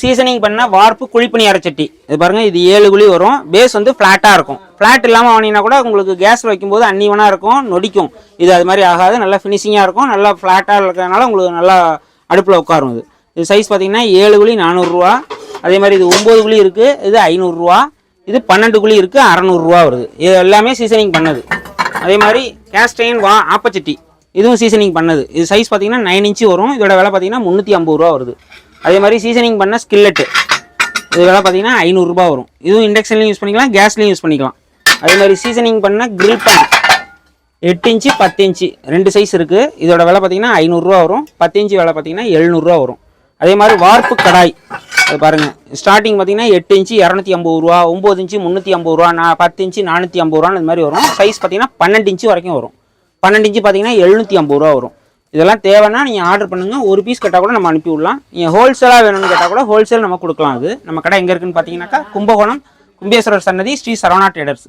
Seasoning பண்ணால் வார்ப்பு குழிப்பணியார சட்டி இது பாருங்கள் இது ஏழு குழி வரும். பேஸ் வந்து ஃப்ளாட்டாக இருக்கும். ஃப்ளாட் இல்லாமல் வாங்கினா கூட உங்களுக்கு கேஸில் வைக்கும்போது அன்னிவனாக இருக்கும் நொடிக்கும். இது அது மாதிரி ஆகாது. நல்லா ஃபினிஷிங்காக இருக்கும். நல்லா ஃப்ளாட்டாக இருக்கிறதுனால உங்களுக்கு நல்லா அடுப்பில் உட்காரும் இது. இது சைஸ் பார்த்தீங்கன்னா ஏழு குழி நானூறுரூவா அதே மாதிரி இது ஒம்பது குழி இருக்குது இது ஐநூறுரூவா இது பன்னெண்டு குழி இருக்குது அறநூறுரூவா வருது. இது எல்லாமே சீசனிங் பண்ணது. அதே மாதிரி கேஸ்டைன் வா ஆப்பச்சட்டி. இதுவும் சீசனிங் பண்ணது. இது சைஸ் பார்த்தீங்கன்னா நைன் இன்ச்சு வரும். இதோட விலை பார்த்தீங்கன்னா முந்நூற்றி ஐம்பது ரூபா வருது. அதே மாதிரி சீசனிங் பண்ண ஸ்கில்லெட்டு இது விலை பார்த்தீங்கன்னா ஐநூறுரூபா வரும். இதுவும் இண்டக்ஷன்லையும் யூஸ் பண்ணிக்கலாம் கேஸ்லையும் யூஸ் பண்ணிக்கலாம். அதே மாதிரி சீசனிங் பண்ண கிரில் pan. எட்டு இன்ச்சு பத்து இன்ச்சு. ரெண்டு சைஸ் இருக்குது இதோட விலை பார்த்தீங்கன்னா ஐநூறுரூவா வரும். பத்து இன்ச்சு விலை பார்த்தீங்கன்னா எழுநூறுவா வரும். அதே மாதிரி வார்ப்பு கடாய். அது பாருங்கள் ஸ்டார்டிங் பார்த்தீங்கன்னா எட்டு இன்ச்சு இரநூத்தி ஐம்பது ரூபா ஒம்பது இன்ச்சு முந்நூற்றி ஐம்பது ரூபா நான் பத்து இன்ச்சு நானூற்றி ஐம்பது ரூபான்னு இது மாதிரி வரும். சைஸ் பார்த்தீங்கன்னா பன்னெண்டு இன்ச்சு வரைக்கும் வரும். பன்னெண்டு இன்ச்சு பார்த்தீங்கன்னா எழுநூற்றி ஐம்பது ரூபா வரும். இதெல்லாம் தேவைன்னா நீங்கள் ஆர்டர் பண்ணுங்கள் ஒரு பீஸ் கேட்டால் கூட நம்ம அனுப்பி விடலாம். நீங்கள் ஹோல்சேலாக வேணும்னு கேட்டால் கூட ஹோல்சேல் நம்ம கொடுக்கலாம் அது. நம்ம கடை எங்கே இருக்குன்னு பார்த்தீங்கன்னாக்கா கும்பகோணம் கும்பேஸ்வரர் சன்னதி ஸ்ரீ சரவணா ட்ரேடர்ஸ்